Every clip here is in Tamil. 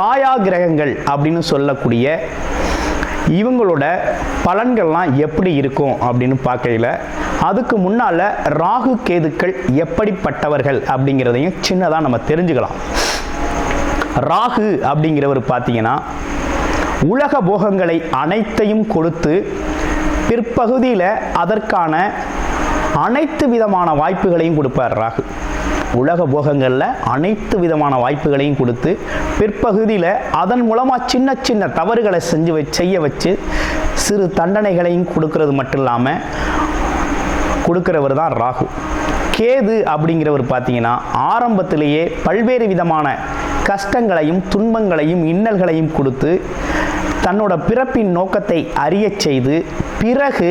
சாயா கிரகங்கள் அப்படின்னு சொல்லக்கூடிய இவங்களோட பலன்கள்லாம் எப்படி இருக்கும் அப்படின்னு பார்க்கையில அதுக்கு முன்னால் ராகு கேதுக்கள் எப்படிப்பட்டவர்கள் அப்படிங்கிறதையும் சின்னதாக நம்ம தெரிஞ்சுக்கலாம். ராகு அப்படிங்கிறவர் பார்த்தீங்கன்னா உலக போகங்களை அனைத்தையும் கொடுத்து பிற்பகுதியில் அதற்கான அனைத்து விதமான வாய்ப்புகளையும் கொடுப்பார் ராகு. உலக போகங்களில் அனைத்து விதமான வாய்ப்புகளையும் கொடுத்து பிற்பகுதியில் அதன் மூலமாக சின்ன சின்ன தவறுகளை செஞ்சு செய்ய வச்சு சிறு தண்டனைகளையும் கொடுக்கறது மட்டும் இல்லாமல் கொடுக்கிறவர் தான் ராகு. கேது அப்படிங்கிறவர் பார்த்தீங்கன்னா ஆரம்பத்திலேயே பல்வேறு விதமான கஷ்டங்களையும் துன்பங்களையும் இன்னல்களையும் கொடுத்து தன்னோட பிறப்பின் நோக்கத்தை அறியச் செய்து பிறகு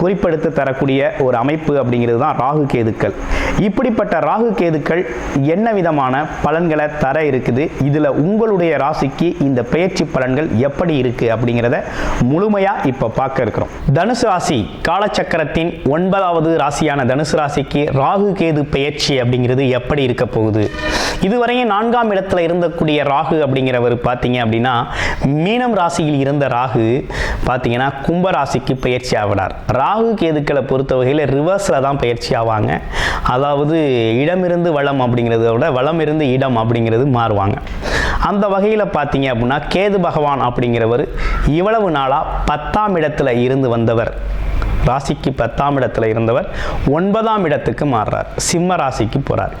குறிப்பெடுத்து தரக்கூடிய ஒரு அமைப்பு அப்படிங்கிறது தான் ராகு கேதுக்கள். இப்படிப்பட்ட ராகு கேதுக்கள் என்ன விதமான பலன்களை தர இருக்குது? இதில் உங்களுடைய ராசிக்கு இந்த பயிற்சி பலன்கள் எப்படி இருக்கு அப்படிங்கிறத முழுமையாக இப்போ பார்க்க இருக்கிறோம். தனுசு ராசி காலச்சக்கரத்தின் ஒன்பதாவது ராசியான தனுசு ராசிக்கு ராகு கேது பயிற்சி அப்படிங்கிறது எப்படி இருக்க போகுது? இதுவரையும் நான்காம் இடத்துல இருந்தக்கூடிய ராகு அப்படிங்கிறவர் பார்த்தீங்க அப்படின்னா மீனம் ராசியில் இருந்த ராகு பார்த்தீங்கன்னா கும்ப ராசிக்கு பயிற்சி ஆகிறார் ராகு கேதுக்களை பொறுத்த வகையில் ரிவர்ஸில் தான் பயிற்சி ஆவாங்க. அதாவது இடமிருந்து வளம் அப்படிங்கிறத விட வளம் இருந்து இடம் அப்படிங்கிறது மாறுவாங்க. அந்த வகையில் பார்த்தீங்க அப்படின்னா கேது பகவான் அப்படிங்கிறவர் இவ்வளவு நாளாக பத்தாம் இடத்துல இருந்து வந்தவர். ராசிக்கு பத்தாம் இடத்துல இருந்தவர் ஒன்பதாம் இடத்துக்கு மாறுறார். சிம்ம ராசிக்கு போகிறார்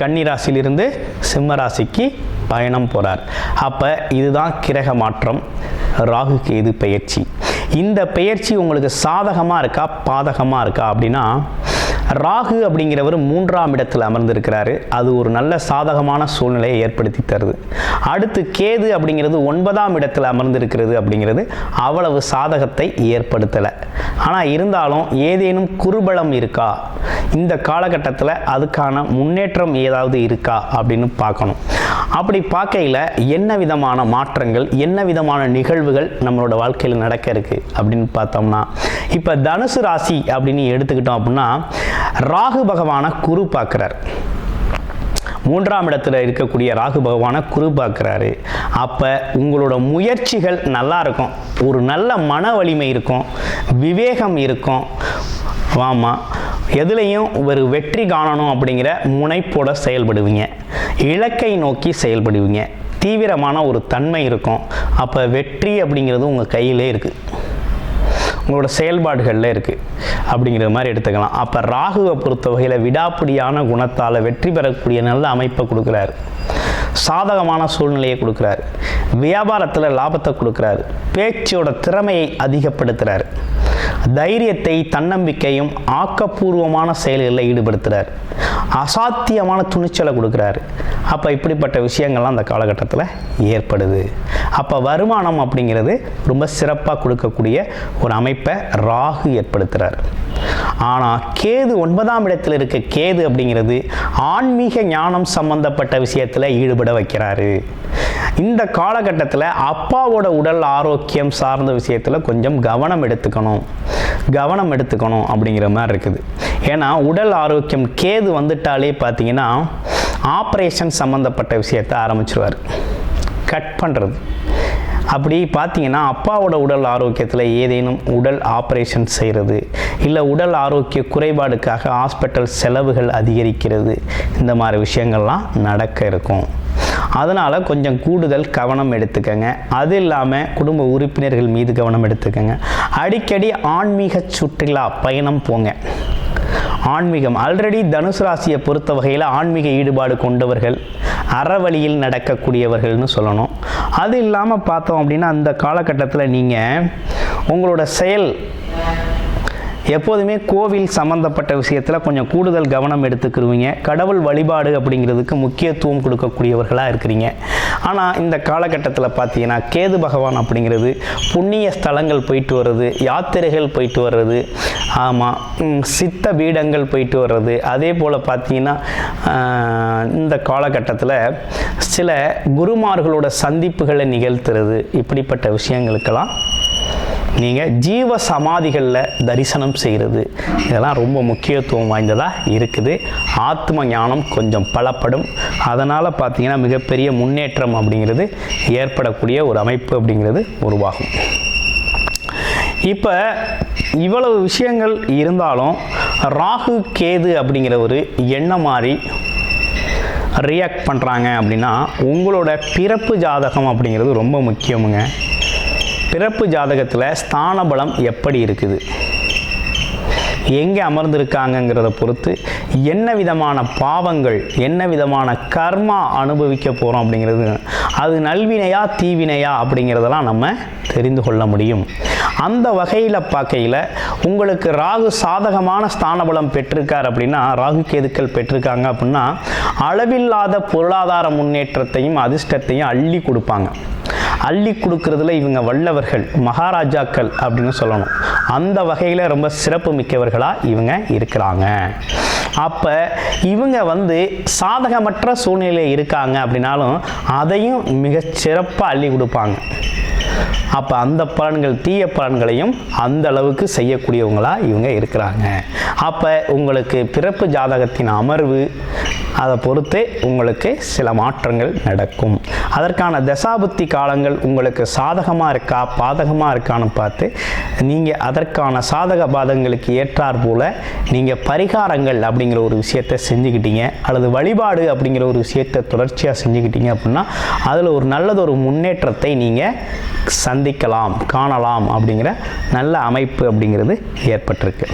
கன்னி ராசியிலிருந்து சிம்ம ராசிக்கு பயணம் போகிறார் அப்போ இதுதான் கிரக மாற்றம். ராகு கேது பயிற்சி. இந்த பெயர்ச்சி உங்களுக்கு சாதகமாக இருக்கா பாதகமாக இருக்கா அப்படின்னா ராகு அப்படிங்கிறவர் மூன்றாம் இடத்தில் அமர்ந்திருக்கிறாரு. அது ஒரு நல்ல சாதகமான சூழ்நிலையை ஏற்படுத்தி தருது. அடுத்து கேது அப்படிங்கிறது ஒன்பதாம் இடத்தில் அமர்ந்திருக்கிறது அப்படிங்கிறது அவ்வளவு சாதகத்தை ஏற்படுத்தலை. ஆனால் இருந்தாலும் ஏதேனும் குறுபலம் இருக்கா? இந்த காலகட்டத்தில் அதுக்கான முன்னேற்றம் ஏதாவது இருக்கா அப்படின்னு பார்க்கணும். அப்படி பார்க்கையில் என்ன விதமான மாற்றங்கள் என்ன விதமான நிகழ்வுகள் நம்மளோட வாழ்க்கையில் நடக்க இருக்கு அப்படின்னு பார்த்தோம்னா இப்போ தனுசு ராசி அப்படின்னு எடுத்துக்கிட்டோம் அப்படின்னா ராகு பகவான குரு பார்க்குறார். மூன்றாம் இடத்துல இருக்கக்கூடிய ராகு பகவானை குரு பார்க்குறாரு. அப்போ உங்களோட முயற்சிகள் நல்லா இருக்கும். ஒரு நல்ல மன வலிமை இருக்கும். விவேகம் இருக்கும். ஆமாம் எதுலேயும் ஒரு வெற்றி காணணும் அப்படிங்கிற முனைப்போட செயல்படுவீங்க. இலக்கை நோக்கி செயல்படுவீங்க. தீவிரமான ஒரு தன்மை இருக்கும். அப்போ வெற்றி அப்படிங்கிறது உங்கள் கையிலே இருக்குது உங்களோட செயல்பாடுகளில் இருக்குது அப்படிங்கிற மாதிரி எடுத்துக்கலாம். அப்போ ராகுவை பொறுத்த வகையில் விடாப்பிடியான குணத்தால் வெற்றி பெறக்கூடிய நல்ல அமைப்பை கொடுக்குறாரு. சாதகமான சூழ்நிலையை கொடுக்குறாரு. வியாபாரத்தில் லாபத்தை கொடுக்குறாரு. பேச்சோட திறமையை அதிகப்படுத்துகிறாரு தைரியத்தை தன்னம்பிக்கையும் ஆக்கப்பூர்வமான செயல்களில் ஈடுபடுத்துகிறார் அசாத்தியமான துணிச்சலை கொடுக்குறாரு. அப்போ இப்படிப்பட்ட விஷயங்கள்லாம் அந்த காலகட்டத்தில் ஏற்படுது. அப்போ வருமானம் அப்படிங்கிறது ரொம்ப சிறப்பாக கொடுக்கக்கூடிய ஒரு அமைப்பை ராகு ஏற்படுத்துகிறார் ஆனால் கேது ஒன்பதாம் இடத்தில் இருக்க கேது அப்படிங்கிறது ஆன்மீக ஞானம் சம்பந்தப்பட்ட விஷயத்தில் ஈடுபட வைக்கிறாரு. இந்த காலகட்டத்தில் அப்பாவோட உடல் ஆரோக்கியம் சார்ந்த விஷயத்தில் கொஞ்சம் கவனம் எடுத்துக்கணும். கவனம் எடுத்துக்கணும் அப்படிங்கிற மாதிரி இருக்குது. ஏன்னா உடல் ஆரோக்கியம் கேது வந்துட்டாலே பார்த்தீங்கன்னா ஆப்ரேஷன் சம்மந்தப்பட்ட விஷயத்தை ஆரம்பிச்சிருவார். கட் பண்ணுறது அப்படி பார்த்தீங்கன்னா அப்பாவோட உடல் ஆரோக்கியத்தில் ஏதேனும் உடல் ஆப்ரேஷன் செய்கிறது இல்லை உடல் ஆரோக்கிய குறைபாடுக்காக ஹாஸ்பிட்டல் செலவுகள் அதிகரிக்கிறது இந்த மாதிரி விஷயங்கள்லாம் நடக்க இருக்கும். அதனால் கொஞ்சம் கூடுதல் கவனம் எடுத்துக்கங்க. அது இல்லாமல் குடும்ப உறுப்பினர்கள் மீது கவனம் எடுத்துக்கங்க. அடிக்கடி ஆன்மீக சுற்றுலா பயணம் போங்க. ஆன்மீகம். ஆல்ரெடி தனுசு ராசியை பொறுத்த வகையில் ஆன்மீக ஈடுபாடு கொண்டவர்கள் அறவழியில் நடக்கக்கூடியவர்கள்னு சொல்லணும். அது இல்லாமல் பார்த்தோம் அப்படின்னா அந்த காலகட்டத்தில் நீங்கள் உங்களோட செயல் எப்போதுமே கோவில் சம்மந்தப்பட்ட விஷயத்தில் கொஞ்சம் கூடுதல் கவனம் எடுத்துக்கிருவீங்க. கடவுள் வழிபாடு அப்படிங்கிறதுக்கு முக்கியத்துவம் கொடுக்கக்கூடியவர்களாக இருக்கிறீங்க. ஆனால் இந்த காலகட்டத்தில் பார்த்தீங்கன்னா கேது பகவான் அப்படிங்கிறது புண்ணிய ஸ்தலங்கள் போயிட்டு வர்றது யாத்திரைகள் போயிட்டு வர்றது ஆமாம் சித்த பீடங்கள் போயிட்டு வர்றது அதே போல் பார்த்தீங்கன்னா இந்த காலகட்டத்தில் சில குருமார்களோட சந்திப்புகளை நிகழ்த்துறது இப்படிப்பட்ட விஷயங்களுக்கெல்லாம் நீங்கள் ஜீவ சமாதிகளில் தரிசனம் செய்கிறது இதெல்லாம் ரொம்ப முக்கியத்துவம் வாய்ந்ததாக இருக்குது. ஆத்ம ஞானம் கொஞ்சம் பலப்படும். அதனால் பார்த்தீங்கன்னா மிகப்பெரிய முன்னேற்றம் அப்படிங்கிறது ஏற்படக்கூடிய ஒரு அமைப்பு அப்படிங்கிறது உருவாகும். இப்போ இவ்வளவு விஷயங்கள் இருந்தாலும் ராகு கேது அப்படிங்கிற ஒரு எண்ணம் மாதிரி ரியாக்ட் பண்ணுறாங்க அப்படின்னா உங்களோட பிறப்பு ஜாதகம் அப்படிங்கிறது ரொம்ப முக்கியமுங்க. பிறப்பு ஜாதகத்தில் ஸ்தான பலம் எப்படி இருக்குது? எங்கே அமர்ந்திருக்காங்கங்கிறத பொறுத்து என்ன விதமான பாவங்கள் என்ன விதமான கர்மா அனுபவிக்க போகிறோம் அப்படிங்கிறது அது நல்வினையா தீவினையா அப்படிங்கிறதெல்லாம் நம்ம தெரிந்து கொள்ள முடியும். அந்த வகையில் பார்க்கையில் உங்களுக்கு ராகு சாதகமான ஸ்தானபலம் பெற்றிருக்கார் அப்படின்னா ராகு கேதுக்கள் பெற்றிருக்காங்க அப்படின்னா அளவில்லாத பொருளாதார முன்னேற்றத்தையும் அதிர்ஷ்டத்தையும் அள்ளி கொடுப்பாங்க. அள்ளி கொடுக்கறதுல இவங்க வல்லவர்கள் மகாராஜாக்கள் அப்படின்னு சொல்லணும். அந்த வகையில் ரொம்ப சிறப்பு மிக்கவர்களாக இவங்க இருக்கிறாங்க. அப்போ இவங்க வந்து சாதகமற்ற சூழ்நிலையில் இருக்காங்க அப்படின்னாலும் அதையும் மிக சிறப்பாக அள்ளி கொடுப்பாங்க. அப்போ அந்த பலன்கள் தீய பலன்களையும் அந்த அளவுக்கு செய்யக்கூடியவங்களாக இவங்க இருக்கிறாங்க. அப்போ உங்களுக்கு பிறப்பு ஜாதகத்தின் அமர்வு அதை பொறுத்தே உங்களுக்கு சில மாற்றங்கள் நடக்கும். அதற்கான தசாபுத்தி காலங்கள் உங்களுக்கு சாதகமாக இருக்கா பாதகமாக இருக்கான்னு பார்த்து நீங்கள் அதற்கான சாதக பாதங்களுக்கு ஏற்றார் போல நீங்கள் பரிகாரங்கள் அப்படிங்கிற ஒரு விஷயத்தை செஞ்சுக்கிட்டீங்க அல்லது வழிபாடு அப்படிங்கிற ஒரு விஷயத்தை தொடர்ச்சியாக செஞ்சுக்கிட்டீங்க அப்படின்னா அதில் ஒரு நல்லதொரு முன்னேற்றத்தை நீங்கள் சந்திக்கலாம் காணலாம் அப்படிங்கிற நல்ல அமைப்பு அப்படிங்கிறது ஏற்பட்டிருக்கு.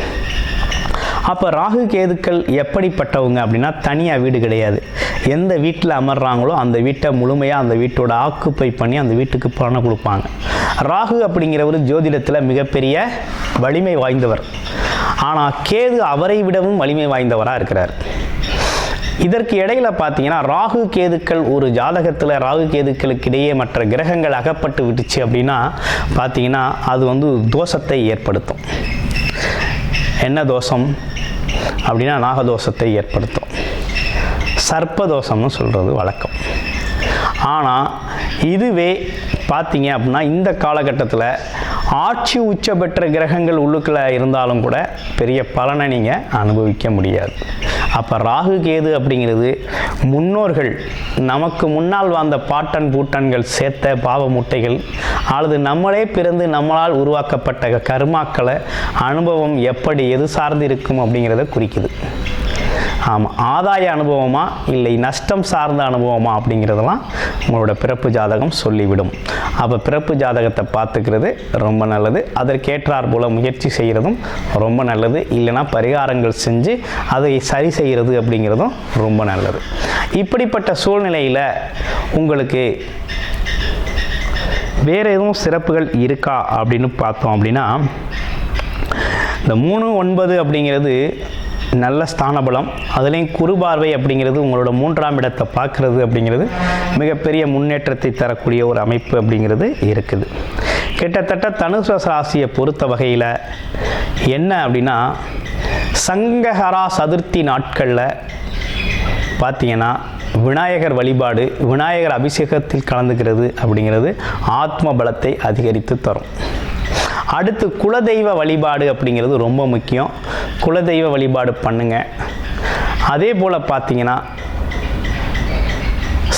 அப்போ ராகு கேதுக்கள் எப்படிப்பட்டவங்க அப்படின்னா தனியாக வீடு கிடையாது. எந்த வீட்டில் அமர்றாங்களோ அந்த வீட்டை முழுமையாக அந்த வீட்டோட ஆக்குப்பை பண்ணி அந்த வீட்டுக்கு பணம் கொடுப்பாங்க. ராகு அப்படிங்கிறவர் ஜோதிடத்தில் மிகப்பெரிய வலிமை வாய்ந்தவர். ஆனால் கேது அவரை விடவும் வலிமை வாய்ந்தவராக இருக்கிறார். இதற்கு இடையில பார்த்தீங்கன்னா ராகு கேதுக்கள் ஒரு ஜாதகத்தில் ராகு கேதுக்களுக்கு இடையே மற்ற கிரகங்கள் அகப்பட்டு விட்டுச்சு அப்படின்னா பார்த்தீங்கன்னா அது வந்து தோஷத்தை ஏற்படுத்தும். என்ன தோஷம்? அப்படின்னா நாகதோஷத்தை ஏற்படுத்தும். சர்ப்பதோஷம்னு சொல்கிறது வழக்கம். ஆனால் இதுவே பார்த்தீங்க அப்படின்னா இந்த காலகட்டத்தில் ஆட்சி உச்ச பெற்ற கிரகங்கள் உள்ளுக்குள்ள இருந்தாலும் கூட பெரிய பலனை நீங்கள் அனுபவிக்க முடியாது. அப்போ ராகு கேது அப்படிங்கிறது முன்னோர்கள் நமக்கு முன்னால் வாழ்ந்த பாட்டன் பூட்டன்கள் சேர்த்த பாவ முட்டைகள் அல்லது நம்மளே பிறந்து நம்மளால் உருவாக்கப்பட்ட கர்மாக்களை அனுபவம் எப்படி எது சார்ந்து இருக்கும் அப்படிங்கிறத குறிக்குது. ஆமாம் ஆதாய அனுபவமா இல்லை நஷ்டம் சார்ந்த அனுபவமா அப்படிங்கிறதெல்லாம் உங்களோட பிறப்பு ஜாதகம் சொல்லிவிடும். அப்போ பிறப்பு ஜாதகத்தை பார்த்துக்கிறது ரொம்ப நல்லது. அதற்கேற்றார் போல முயற்சி செய்கிறதும் ரொம்ப நல்லது. இல்லைன்னா பரிகாரங்கள் செஞ்சு அதை சரி செய்கிறது அப்படிங்கிறதும் ரொம்ப நல்லது. இப்படிப்பட்ட சூழ்நிலையில் உங்களுக்கு வேறு எதுவும் சிறப்புகள் இருக்கா அப்படின்னு பார்த்தோம் அப்படின்னா இந்த மூணு ஒன்பது அப்படிங்கிறது நல்ல ஸ்தானபலம் அதுலேயும் குறுபார்வை அப்படிங்கிறது உங்களோட மூன்றாம் இடத்தை பார்க்குறது அப்படிங்கிறது மிகப்பெரிய முன்னேற்றத்தை தரக்கூடிய ஒரு அமைப்பு அப்படிங்கிறது இருக்குது. கிட்டத்தட்ட தனுசு ராசியை பொறுத்த வகையில் என்ன அப்படின்னா சங்கஹரா சதுர்த்தி நாட்களில் பார்த்தீங்கன்னா விநாயகர் வழிபாடு விநாயகர் அபிஷேகத்தில் கலந்துக்கிறது அப்படிங்கிறது ஆத்ம பலத்தை அதிகரித்து தரும். அடுத்து குலதெய்வ வழிபாடு அப்படிங்கிறது ரொம்ப முக்கியம். குலதெய்வ வழிபாடு பண்ணுங்க. அதே போல் பார்த்தீங்கன்னா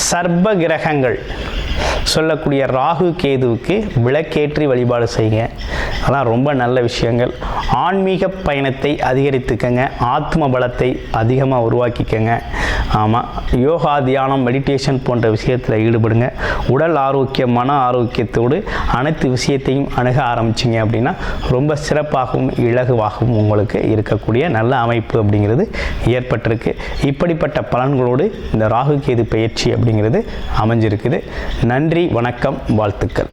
சர்ப கிரகங்கள் சொல்லக்கூடிய ராகு கேதுவுக்கு விளக்கேற்றி வழிபாடு செய்யுங்க. அதெல்லாம் ரொம்ப நல்ல விஷயங்கள். ஆன்மீக பயணத்தை அதிகரித்துக்கங்க. ஆத்ம பலத்தை அதிகமாக உருவாக்கிக்கங்க. ஆமாம் யோகா தியானம் மெடிடேஷன் போன்ற விஷயத்தில் ஈடுபடுங்க. உடல் ஆரோக்கியம் மன ஆரோக்கியத்தோடு அனைத்து விஷயத்தையும் அணுக ஆரம்பிச்சிங்க அப்படின்னா ரொம்ப சிறப்பாகவும் இலகுவாகவும் உங்களுக்கு இருக்கக்கூடிய நல்ல அமைப்பு அப்படிங்கிறது ஏற்பட்டிருக்கு. இப்படிப்பட்ட பலன்களோடு இந்த ராகு கேது பயிற்சி அப்படிங்கிறது அமைஞ்சிருக்குது. நன்றி வணக்கம் வாழ்த்துக்கள்.